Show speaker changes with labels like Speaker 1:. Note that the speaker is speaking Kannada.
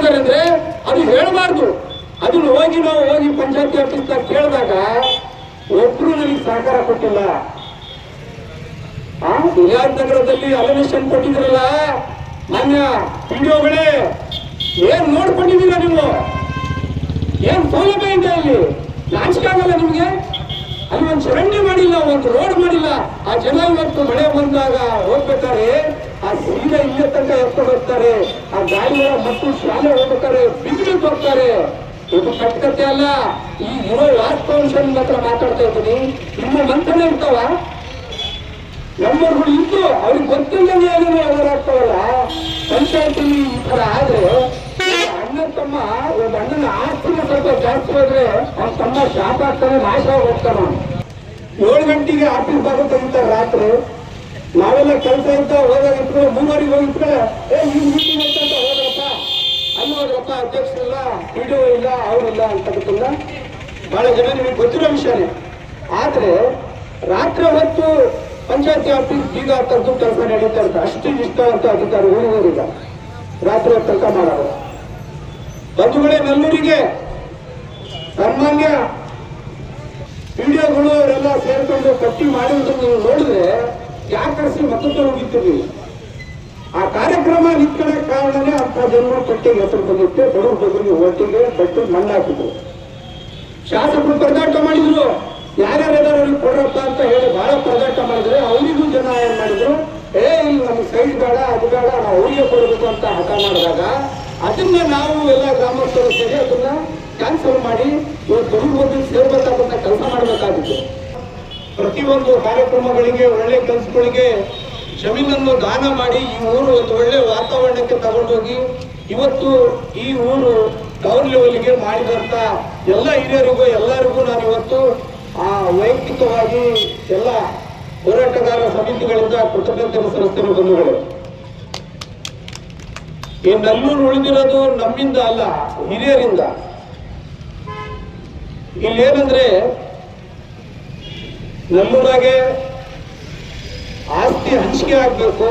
Speaker 1: ಇದ್ದಾರೆ ಅಂದ್ರೆ ಅದು ಹೇಳಬಾರ್ದು. ಅದನ್ನ ಹೋಗಿ ನಾವು ಹೋಗಿ ಪಂಚಾಯತಿ ಆಫೀಸ್ ಕೇಳಿದಾಗ ಒಬ್ರು ನನಗೆ ಸಹಕಾರ ಕೊಟ್ಟಿಲ್ಲ. ಆ ನಗರದಲ್ಲಿ ಅಲನೇಷನ್ ಕೊಟ್ಟಿದ್ರಲ್ಲ, ಮಾನ್ಯ ವಿಡಿಯೋಗಳೇ ಏನ್ ನೋಡ್ಕೊಂಡಿದ್ದೀರಾ ನೀವು? ಏನ್ ಸೌಲಭ್ಯ ಇದೆ ಅಲ್ಲಿ? ನಾಚಿಕೆ ಆಗಲ್ಲ ನಿಮ್ಗೆ? ಅಲ್ಲಿ ಒಂದು ಚರಂಡಿ ಮಾಡಿಲ್ಲ, ಒಂದು ರೋಡ್ ಮಾಡಿಲ್ಲ. ಆ ಜನ ಇವತ್ತು ಮಳೆ ಬಂದಾಗ ಹೋಗ್ಬೇಕಾರೆ ಆ ಸೀರೆ ಇಲ್ಲೇ ತನಕ ಎತ್ಕೊಂಡು ಹೋಗ್ತಾರೆ. ಆ ಗಾಡಿಗಳ ಮಕ್ಕಳು ಶಾಲೆ ಹೋಗ್ಬೇಕಾದ್ರೆ ಬಿಸಿಲು ಹೋಗ್ತಾರೆ. ಇದು ಕಟ್ಕತೆ ಅಲ್ಲ. ಈ ಇರೋ ವಾಸ್ತವಾಂಶ ಮಾತ್ರ ಮಾತಾಡ್ತಾ ಇದ್ದೀನಿ. ನಿಮ್ಮ ಮಂತ್ರನೇ ಇರ್ತಾವ? ನಮ್ಮವ್ರುಗಳು ಇದ್ದು ಅವ್ರಿಗೆ ಗೊತ್ತಿಲ್ಲದೆ ಏನೇನೋ ಎದುರಾಗ್ತಾವಲ್ಲ ಪಂಚಾಯತಿಲಿ ಈ ತರ ಆದ್ರೆ ಅಣ್ಣ ತಮ್ಮ ಒಬ್ಬ ಅಣ್ಣನ ಆಸ್ತಿನ ಸ್ವಲ್ಪ ಜಾಸ್ತಿ ಹೋದ್ರೆ ಅವ್ನ ತಮ್ಮ ಶಾಪ ಆಗ್ತಾನೆ ನಾಶ ಹೋಗ್ತಾನ ಏಳು ಗಂಟೆಗೆ ಆಫೀಸ್ ಬರುತ್ತೆ ತೆಗಿತಾರೆ ರಾತ್ರಿ. ನಾವೆಲ್ಲ ಕೆಲಸ ಅಂತ ಹೋದಾಗ ಇಟ್ಕೊಂಡು ಮೂವರಿಗೆ ಹೋಗಿ ಇಟ್ಕೊಂಡೆ ಏ, ಈ ಮೀಟಿಂಗ್ ಐತೆ ಅಂತ ಹೋದ್ರಪ್ಪ. ಅಲ್ಲಿ ಹೋದ್ರಪ್ಪ, ಅಧ್ಯಕ್ಷರಿಲ್ಲ ವಿಡಿಯೋ ಇಲ್ಲ, ಅವರಿಲ್ಲ ಅಂತಕ್ಕಂಥ ಬಹಳ ಜನ ನಿಮಗೆ ಗೊತ್ತಿರೋ ವಿಷಯನೇ. ಆದ್ರೆ ರಾತ್ರಿ ಹೊತ್ತು ಪಂಚಾಯತಿ ಆಫೀಸ್ ಬೀಗ ತರ್ದು ಕೆಲಸ ನಡೀತಾ ಇರ್ತದೆ ಅಷ್ಟು ಇಷ್ಟ ಅಂತ ಅಧಿಕಾರಿ ಈಗ ರಾತ್ರಿ ಹೊತ್ತು ಕೆಲಸ ಮಾಡೋದು ಬಂಧುಗಳೇ, ನಲ್ಲೂರಿಗೆ. ಅವರೆಲ್ಲ ಸೇರ್ಕೊಂಡು ಪಟ್ಟಿ ಮಾಡಿರೋದನ್ನ ನೀವು ನೋಡಿದ್ರೆ ಯಾಕರಿಸಿ ಮತ್ತೊಂದು ಹೋಗಿದ್ದೀರಿ ಆ ಕಾರ್ಯಕ್ರಮ ನಿಂತ್ಕೊಳ್ಳೋ ಕಾರಣನೇ ಅಂತ ಜನರು ಪಟ್ಟಿಗೆ ಹೆಸರು ಬಂದಿತ್ತು ಬಡವರು ಬದಲಿಗೆ ಒಟ್ಟಿಗೆ ಬಟ್ಟು ಮಣ್ಣು ಹಾಕಿದ್ರು ಶಾಸಕರು ಪರದಾಟ ಮಾಡಿದ್ರು. ಯಾರ್ಯಾರು ಅವ್ರಿಗೆ ಕೊಡ್ರಪ್ಪ ಅಂತ ಹೇಳಿ ಬಹಳ ಪರದಾಟ ಮಾಡಿದ್ರೆ ಅವರಿಗೂ ಜನ ಏನ್ ಮಾಡಿದ್ರು? ಏ, ಇಲ್ಲಿ ನಮ್ಗೆ ಸೈಡ್ ಬೇಡ, ಅದು ಬೇಡ, ನಾವು ಅವರಿಗೆ ಕೊಡಬೇಕು ಅಂತ ಹಠ ಮಾಡಿದಾಗ ಅದನ್ನ ನಾವು ಎಲ್ಲ ಗ್ರಾಮಸ್ಥರು ಸೇರಿ ಅದನ್ನ ಕ್ಯಾನ್ಸಲ್ ಮಾಡಿ ಇವತ್ತು ಬಡವರು ಬಗ್ಗೆ ಸೇರ್ಬೇಕಾದಂತ ಕೆಲಸ ಮಾಡಬೇಕಾಗಿತ್ತು. ಪ್ರತಿಯೊಂದು ಕಾರ್ಯಕ್ರಮಗಳಿಗೆ ಒಳ್ಳೆ ಕೆಲಸಗಳಿಗೆ ಜಮೀನನ್ನು ದಾನ ಮಾಡಿ ಈ ಊರು ಒಂದು ಒಳ್ಳೆ ವಾತಾವರಣಕ್ಕೆ ತಗೊಂಡೋಗಿ ಇವತ್ತು ಈ ಊರು ಟೌನ್ ಲೆವೆಲ್ಗೆ ಮಾಡಿದಂತ ಎಲ್ಲ ಹಿರಿಯರಿಗೂ, ಎಲ್ಲರಿಗೂ ನಾನು ಇವತ್ತು ಆ ವೈಯಕ್ತಿಕವಾಗಿ ಎಲ್ಲ ಹೋರಾಟಗಾರರ ಸಮಿತಿಗಳಿಂದ ಕೃತಜ್ಞತೆ ಸಲ್ಲಿಸ್ತೇನೆ ಬಂಧುಗಳು. ಈ ನಲ್ಲೂರು ಉಳಿದಿರೋದು ನಮ್ಮಿಂದ ಅಲ್ಲ, ಹಿರಿಯರಿಂದ. ಇಲ್ಲೇನಂದ್ರೆ ನಮ್ಮೂರಾಗೆ ಆಸ್ತಿ ಹಂಚಿಕೆ ಆಗ್ಬೇಕು.